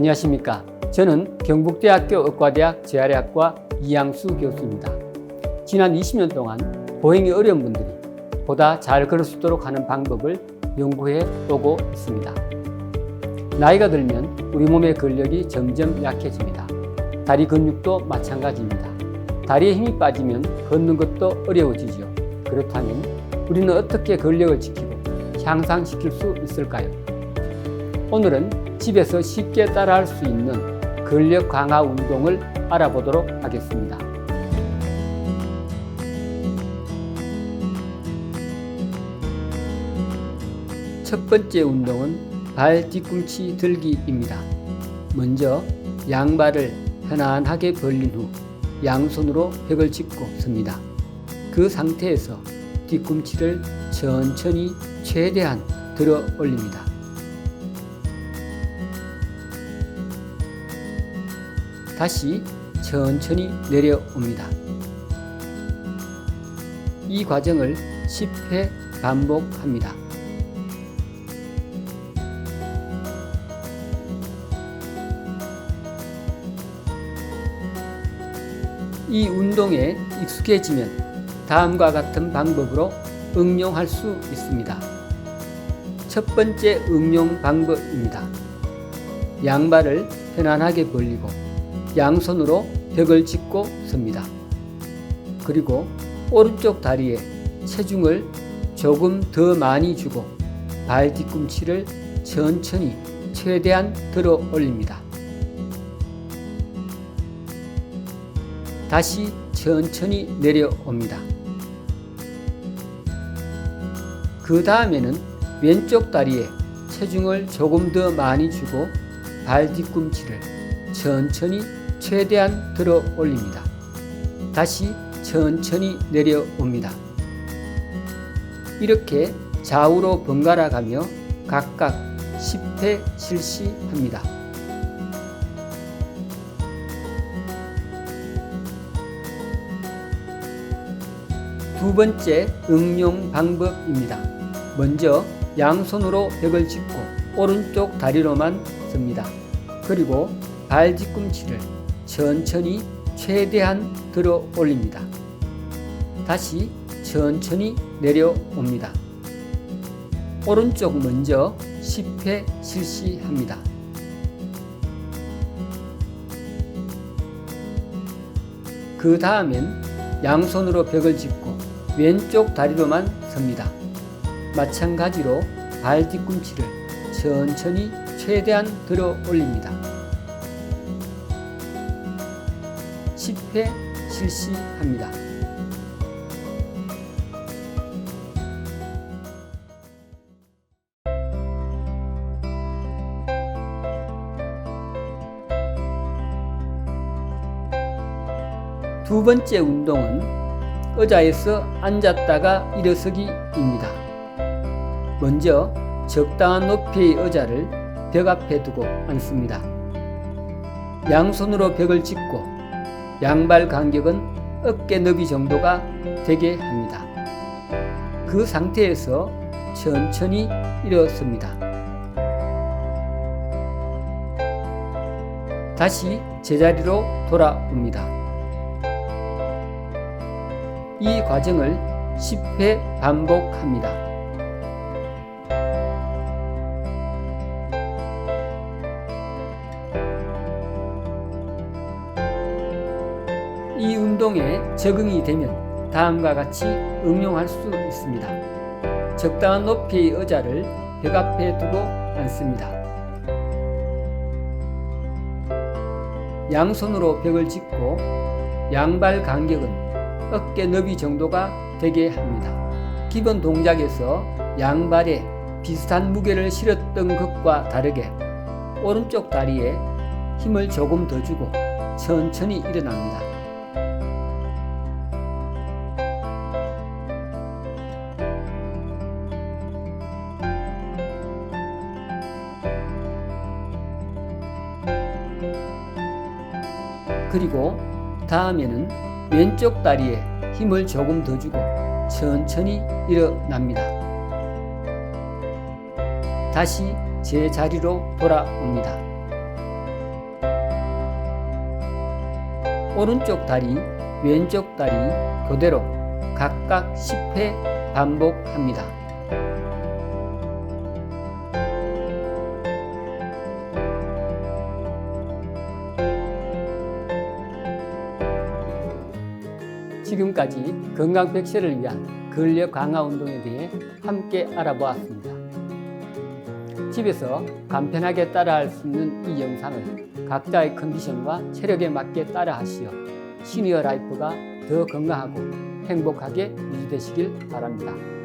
안녕하십니까. 저는 경북대학교 의과대학 재활의학과 이양수 교수입니다. 지난 20년 동안 보행이 어려운 분들이 보다 잘 걸을 수 있도록 하는 방법을 연구해 오고 있습니다. 나이가 들면 우리 몸의 근력이 점점 약해집니다. 다리 근육도 마찬가지입니다. 다리에 힘이 빠지면 걷는 것도 어려워지죠. 그렇다면 우리는 어떻게 근력을 지키고 향상시킬 수 있을까요? 오늘은 집에서 쉽게 따라할 수 있는 근력 강화 운동을 알아보도록 하겠습니다. 첫 번째 운동은 발 뒤꿈치 들기입니다. 먼저 양발을 편안하게 벌린 후 양손으로 벽을 짚고 섭니다. 그 상태에서 뒤꿈치를 천천히 최대한 들어 올립니다. 다시 천천히 내려옵니다. 이 과정을 10회 반복합니다. 이 운동에 익숙해지면 다음과 같은 방법으로 응용할 수 있습니다. 첫 번째 응용 방법입니다. 양발을 편안하게 벌리고 양손으로 벽을 짚고 섭니다. 그리고 오른쪽 다리에 체중을 조금 더 많이 주고 발 뒤꿈치를 천천히 최대한 들어 올립니다. 다시 천천히 내려옵니다. 그 다음에는 왼쪽 다리에 체중을 조금 더 많이 주고 발 뒤꿈치를 천천히 최대한 들어 올립니다. 다시 천천히 내려옵니다. 이렇게 좌우로 번갈아 가며 각각 10회 실시합니다. 두 번째 응용 방법입니다. 먼저 양손으로 벽을 짚고 오른쪽 다리로만 섭니다. 그리고 발 뒤꿈치를 천천히 최대한 들어 올립니다. 다시 천천히 내려옵니다. 오른쪽 먼저 10회 실시합니다. 그 다음엔 양손으로 벽을 짚고 왼쪽 다리로만 섭니다. 마찬가지로 발 뒤꿈치를 천천히 최대한 들어 올립니다. 10회 실시합니다. 두 번째 운동은 의자에서 앉았다가 일어서기입니다. 먼저 적당한 높이의 의자를 벽 앞에 두고 앉습니다. 양손으로 벽을 짚고 양발 간격은 어깨 너비 정도가 되게 합니다. 그 상태에서 천천히 일어섭니다. 다시 제자리로 돌아옵니다. 이 과정을 10회 반복합니다. 이 운동에 적응이 되면 다음과 같이 응용할 수 있습니다. 적당한 높이의 의자를 벽 앞에 두고 앉습니다. 양손으로 벽을 짚고 양발 간격은 어깨 너비 정도가 되게 합니다. 기본 동작에서 양발에 비슷한 무게를 실었던 것과 다르게 오른쪽 다리에 힘을 조금 더 주고 천천히 일어납니다. 그리고 다음에는 왼쪽 다리에 힘을 조금 더 주고 천천히 일어납니다. 다시 제 자리로 돌아옵니다. 오른쪽 다리, 왼쪽 다리 교대로 각각 10회 반복합니다. 지금까지 건강 백세를 위한 근력 강화 운동에 대해 함께 알아보았습니다. 집에서 간편하게 따라할 수 있는 이 영상을 각자의 컨디션과 체력에 맞게 따라하시어 시니어 라이프가 더 건강하고 행복하게 유지되시길 바랍니다.